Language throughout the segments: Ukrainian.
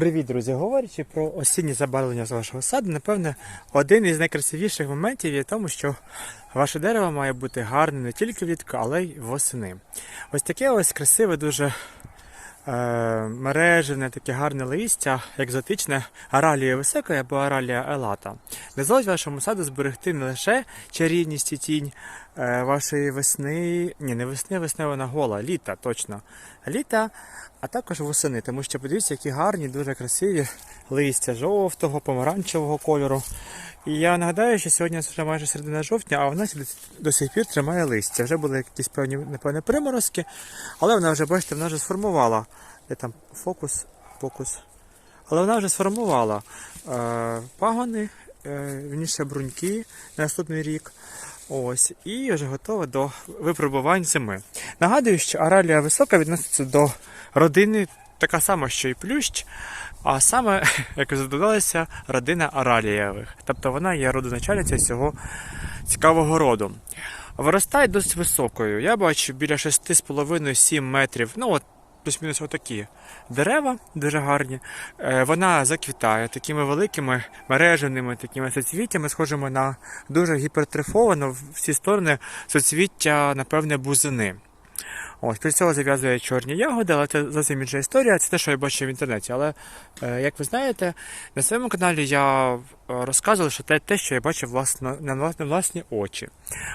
Привіт, друзі! Говорячи про осіннє забарвлення з вашого саду, напевне, один із найкрасивіших моментів є в тому, що ваше дерево має бути гарне не тільки влітку, але й восени. Ось таке ось красиве, дуже мережене, таке гарне листя, екзотичне аралія висока або аралія елата. Дозволить вашому саду зберегти не лише чарівність і тінь е, вашої весни, ні, не весни, весни вона гола, літа, точно. Літа, а також восени, тому що подивіться, які гарні, дуже красиві листя жовтого, помаранчевого кольору. І я нагадаю, що сьогодні вже майже середина жовтня, а вона до, сих пір тримає листя. Вже були якісь певні, напевне, приморозки, але вона вже, бачите, вона вже сформувала. Де там фокус, фокус. Але вона вже сформувала е, пагони, е, вніше бруньки на наступний рік. Ось, і вже готова до випробувань зими. Нагадую, що аралія висока відноситься до родини така сама, що і плющ, а саме, як додалася, родина аралієвих. Тобто вона є родоначальниця цього цікавого роду. Виростає досить високою. Я бачу біля 6,5-7 метрів. Ну, от плюс-мінус отакі дерева дуже гарні. Е, Вона заквітає такими великими мереженими такими соцвіттями, схожими на дуже гіпертрифовано в всі сторони соцвіття, напевне, бузини. Ось, при цього зав'язує чорні ягоди, але це зовсім інша історія. Це те, що я бачив в інтернеті. Але, е, як ви знаєте, на своєму каналі я е, розказував, що те, те, що я бачив власно, на власні, власні очі.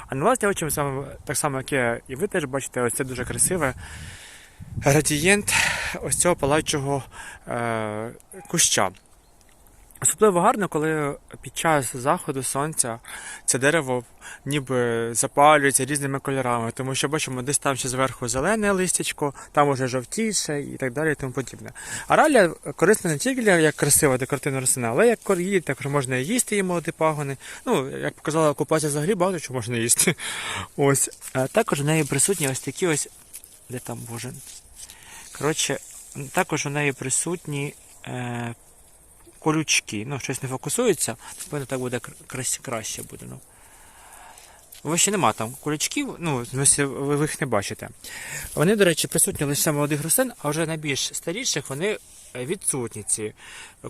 А на власні очі так само, як я, і ви теж бачите, ось це дуже красиве градієнт ось цього палаючого е, куща. Особливо гарно, коли під час заходу сонця це дерево ніби запалюється різними кольорами, тому що бачимо, десь там ще зверху зелене листячко, там уже жовтіше і так далі. і тому подібне. Аралія корисна не тільки для як красива декоративна рослина, але як кор'ї, також можна їсти її молоді пагони. Ну, як показала окупація взагалі багато чого можна їсти. Ось. Е, Також в неї присутні ось такі ось. Де там боже? Коротше, також у неї присутні. Колючки. Ну, щось не фокусується, напевно, так буде краще, буде. Ну. Вище нема там колючків, ну, ви ви їх не бачите. Вони, до речі, присутні лише молодих рослин, а вже на більш старіших вони е, відсутні ці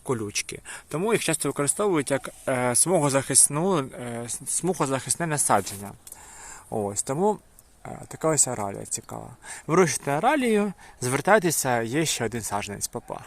колючки. Тому їх часто використовують як е, смугозахисну, е, смугозахисне насадження. Ось, тому така ось аралія цікава. Вирощуйте аралію, звертайтеся, є ще один саджанець, папа.